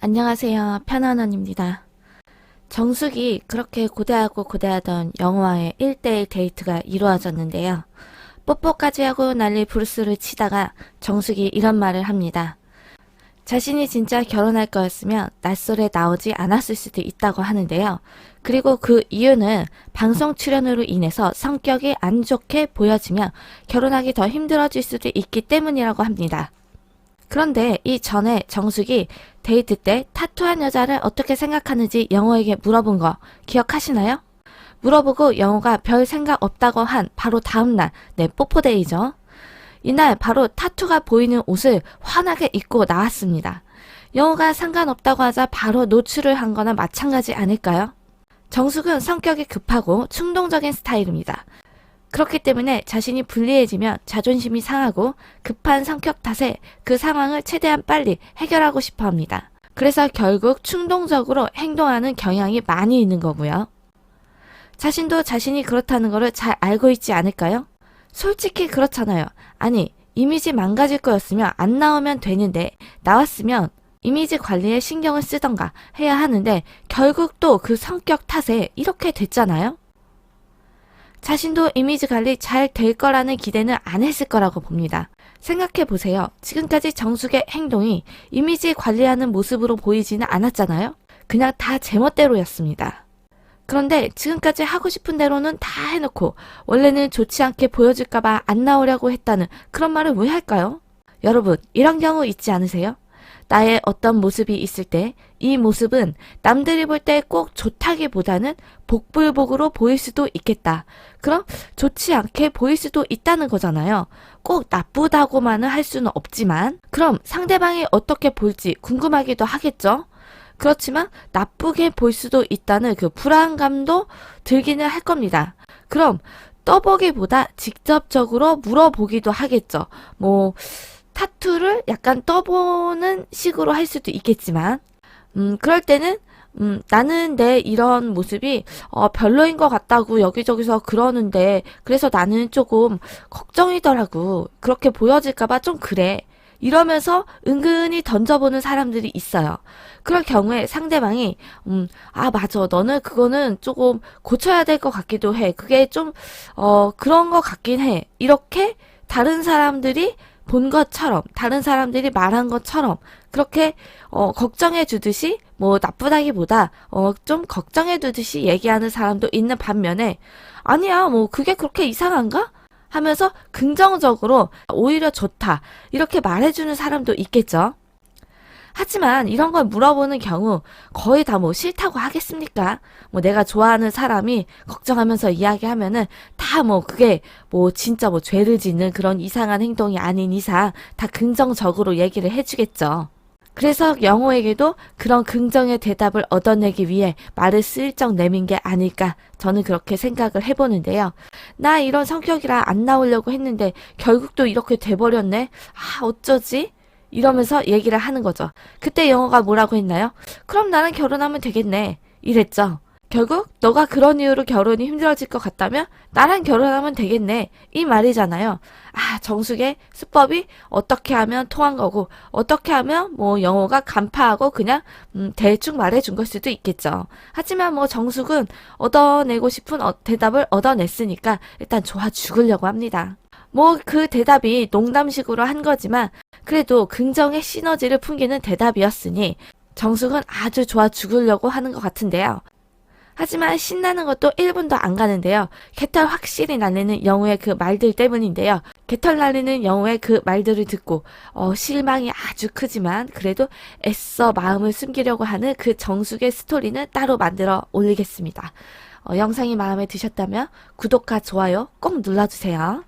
안녕하세요. 편안원입니다. 정숙이 그렇게 고대하고 고대하던 영호와의 1대1 데이트가 이루어졌는데요. 뽀뽀까지 하고 난리 부르스를 치다가 정숙이 이런 말을 합니다. 자신이 진짜 결혼할 거였으면 낯설에 나오지 않았을 수도 있다고 하는데요. 그리고 그 이유는 방송 출연으로 인해서 성격이 안 좋게 보여지면 결혼하기 더 힘들어질 수도 있기 때문이라고 합니다. 그런데 이 전에 정숙이 데이트 때 타투한 여자를 어떻게 생각하는지 영호에게 물어본 거 기억하시나요? 물어보고 영호가 별 생각 없다고 한 바로 다음날 내 뽀뽀데이죠. 이날 바로 타투가 보이는 옷을 환하게 입고 나왔습니다. 영호가 상관없다고 하자 바로 노출을 한 거나 마찬가지 아닐까요? 정숙은 성격이 급하고 충동적인 스타일입니다. 그렇기 때문에 자신이 불리해지면 자존심이 상하고 급한 성격 탓에 그 상황을 최대한 빨리 해결하고 싶어 합니다. 그래서 결국 충동적으로 행동하는 경향이 많이 있는 거고요. 자신도 자신이 그렇다는 것을 잘 알고 있지 않을까요? 솔직히 그렇잖아요. 아니, 이미지 망가질 거였으면 안 나오면 되는데, 나왔으면 이미지 관리에 신경을 쓰던가 해야 하는데, 결국 또 그 성격 탓에 이렇게 됐잖아요? 자신도 이미지 관리 잘 될 거라는 기대는 안 했을 거라고 봅니다. 생각해 보세요. 지금까지 정숙의 행동이 이미지 관리하는 모습으로 보이지는 않았잖아요? 그냥 다 제멋대로였습니다. 그런데 지금까지 하고 싶은 대로는 다 해놓고 원래는 좋지 않게 보여질까봐 안 나오려고 했다는 그런 말을 왜 할까요? 여러분, 이런 경우 있지 않으세요? 나의 어떤 모습이 있을 때 이 모습은 남들이 볼 때 꼭 좋다기보다는 복불복으로 보일 수도 있겠다. 그럼 좋지 않게 보일 수도 있다는 거잖아요. 꼭 나쁘다고만은 할 수는 없지만 그럼 상대방이 어떻게 볼지 궁금하기도 하겠죠? 그렇지만 나쁘게 볼 수도 있다는 그 불안감도 들기는 할 겁니다. 그럼 떠보기보다 직접적으로 물어보기도 하겠죠. 뭐 타투를 약간 떠보는 식으로 할 수도 있겠지만 음 그럴 때는 음, 나는 내 이런 모습이 어, 별로인 것 같다고 여기저기서 그러는데 그래서 나는 조금 걱정이더라고. 그렇게 보여질까봐 좀 그래. 이러면서 은근히 던져보는 사람들이 있어요. 그럴 경우에 상대방이 음, 아 맞아, 너는 그거는 조금 고쳐야 될 것 같기도 해. 그게 좀 어, 그런 것 같긴 해. 이렇게 다른 사람들이 본 것처럼 다른 사람들이 말한 것처럼 그렇게 어, 걱정해 주듯이 뭐 나쁘다기보다 어, 좀 걱정해 두듯이 얘기하는 사람도 있는 반면에 아니야 뭐 그게 그렇게 이상한가? 하면서 긍정적으로 오히려 좋다 이렇게 말해주는 사람도 있겠죠. 하지만 이런 걸 물어보는 경우 거의 다 뭐 싫다고 하겠습니까? 뭐 내가 좋아하는 사람이 걱정하면서 이야기하면은 다 뭐 그게 뭐 진짜 뭐 죄를 짓는 그런 이상한 행동이 아닌 이상 다 긍정적으로 얘기를 해주겠죠. 그래서 영호에게도 그런 긍정의 대답을 얻어내기 위해 말을 슬쩍 내민 게 아닐까 저는 그렇게 생각을 해보는데요. 나 이런 성격이라 안 나오려고 했는데 결국 또 이렇게 돼버렸네. 아 어쩌지? 이러면서 얘기를 하는 거죠. 그때 영호가 뭐라고 했나요? 그럼 나는 결혼하면 되겠네. 이랬죠. 결국 너가 그런 이유로 결혼이 힘들어질 것 같다면 나랑 결혼하면 되겠네. 이 말이잖아요. 아, 정숙의 수법이 어떻게 하면 통한 거고 어떻게 하면 뭐 영호가 간파하고 그냥 음, 대충 말해준 걸 수도 있겠죠. 하지만 뭐 정숙은 얻어내고 싶은 어- 대답을 얻어냈으니까 일단 좋아 죽으려고 합니다. 뭐 그 대답이 농담식으로 한 거지만 그래도 긍정의 시너지를 풍기는 대답이었으니 정숙은 아주 좋아 죽으려고 하는 것 같은데요. 하지만 신나는 것도 1분도 안 가는데요. 개털 확실히 날리는 영우의 그 말들 때문인데요. 개털 날리는 영우의 그 말들을 듣고 어, 실망이 아주 크지만 그래도 애써 마음을 숨기려고 하는 그 정숙의 스토리는 따로 만들어 올리겠습니다. 어, 영상이 마음에 드셨다면 구독과 좋아요 꼭 눌러주세요.